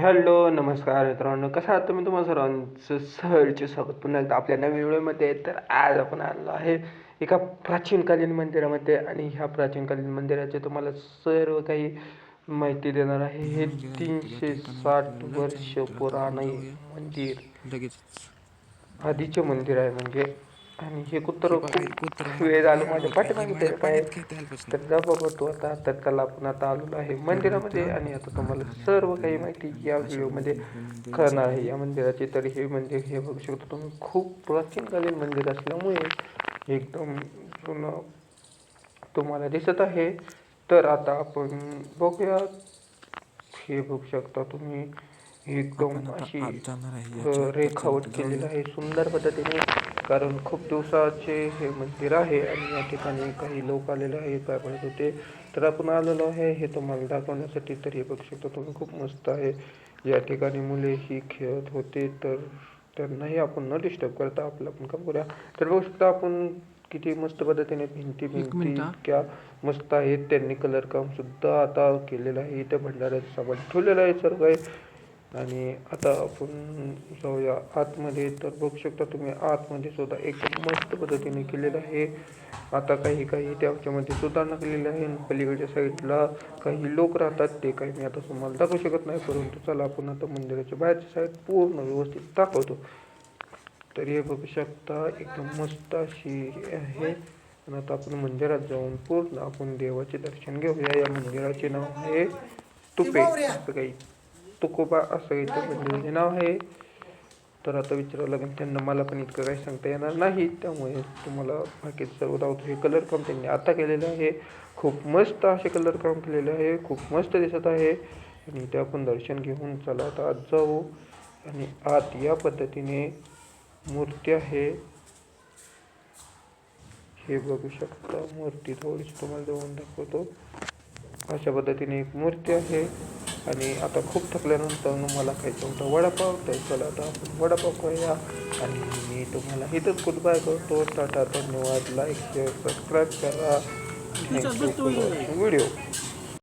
Hello नमस्कार मित्रांनो. कसं आहात तुम्ही? तुम्हाला सर्वांचं सहर्ष स्वागत. पुन्हा एकदा आपल्या नवीन व्हिडिओमध्ये तर आज आपण आलो आहे एका प्राचीनकालीन मंदिरामध्ये आणि ह्या प्राचीनकालीन मंदिराचे तुम्हाला सर्व काही माहिती देणार आहे. हे तीनशे साठ वर्ष पुराणे मंदिर. लगेच आधीचे मंदिर आहे म्हणजे. आणि हे कुत्र वेळ झालं माझ्या पाठीमागे माझ्या ते पाण्यात काय खेळता आल्यापासून. तर जा बाबा तू आता तर त्याला आपण आता आलेलो आहे मंदिरामध्ये आणि आता तुम्हाला सर्व काही माहिती या व्हिडिओमध्ये कळणार आहे. या मंदिराची तर हे मंदिर हे बघू शकतो तुम्ही खूप प्राचीनकालीन मंदिर असल्यामुळे एकदम जुनं तुम्हाला दिसत आहे. तर आता आपण बघूया हे बघू शकता तुम्ही. एकदम अशी आहे रेखावट केलेलं आहे सुंदर पद्धतीने कारण खूप दिवसाचे हे मंदिर आहे आणि या ठिकाणी काही लोक आलेले आहेत काय म्हणत होते. तर आपण आलेलो आहे हे तुम्हाला दाखवण्यासाठी तर हे बघू शकता तुम्ही खूप मस्त आहे. या ठिकाणी मुले ही खेळत होते तर त्यांनाही आपण न डिस्टर्ब करता आपलं आपण काम करूया. तर बघू शकता आपण किती मस्त पद्धतीने भिंती भिंती. इतक्या मस्त आहेत. त्यांनी कलर काम सुद्धा आता केलेलं आहे. इथे भंडाऱ्याचं सामान ठेवलेलं आहे सर्व काही आणि आता आपण जाऊया आतमध्ये. तर बघू शकता तुम्ही आतमध्ये सुद्धा एकदम मस्त पद्धतीने केलेलं आहे. आता काही काही त्याच्यामध्ये सुधारणा केलेली आहे. पलीकडच्या साईडला काही लोक राहतात ते काही मी आता तुम्हाला दाखवू शकत नाही. परंतु चला आपण आता मंदिराच्या बाहेरची साईड पूर्ण व्यवस्थित दाखवतो. तर हे बघू शकता एकदम मस्त अशी आहे. आणि आता आपण मंदिरात जाऊन पूर्ण आपण देवाचे दर्शन घेऊया. या मंदिराचे नाव आहे तुपे. असं काही. तुकोबा असं इथं म्हणजे मंदिराचे नाव आहे. तर आता विचारावं लागेल त्यांना मला पण इतकं काही सांगता येणार नाही त्यामुळे तुम्हाला बाकीचं सर्व दावतो. हे कलर काम त्यांनी आता केलेलं आहे. खूप मस्त असे कलर काम केलेले आहे. खूप मस्त दिसत आहे. आणि इथे आपण दर्शन घेऊन चला आता आत जाऊ. आणि आत या पद्धतीने मूर्ती आहे. हे बघू शकता मूर्ती थोडीशी तुम्हाला जवळून दाखवतो. अशा पद्धतीने एक मूर्ती आहे. आणि आता खूप थकल्यानंतर मला खायचं होतं वडापाव तर चला आता आपण वडापाव खाऊया आणि मी तुम्हाला इथंच गुड बाय करतो. टाटा धन्यवाद. लाईक शेअर सबस्क्राईब करा. व्हिडिओ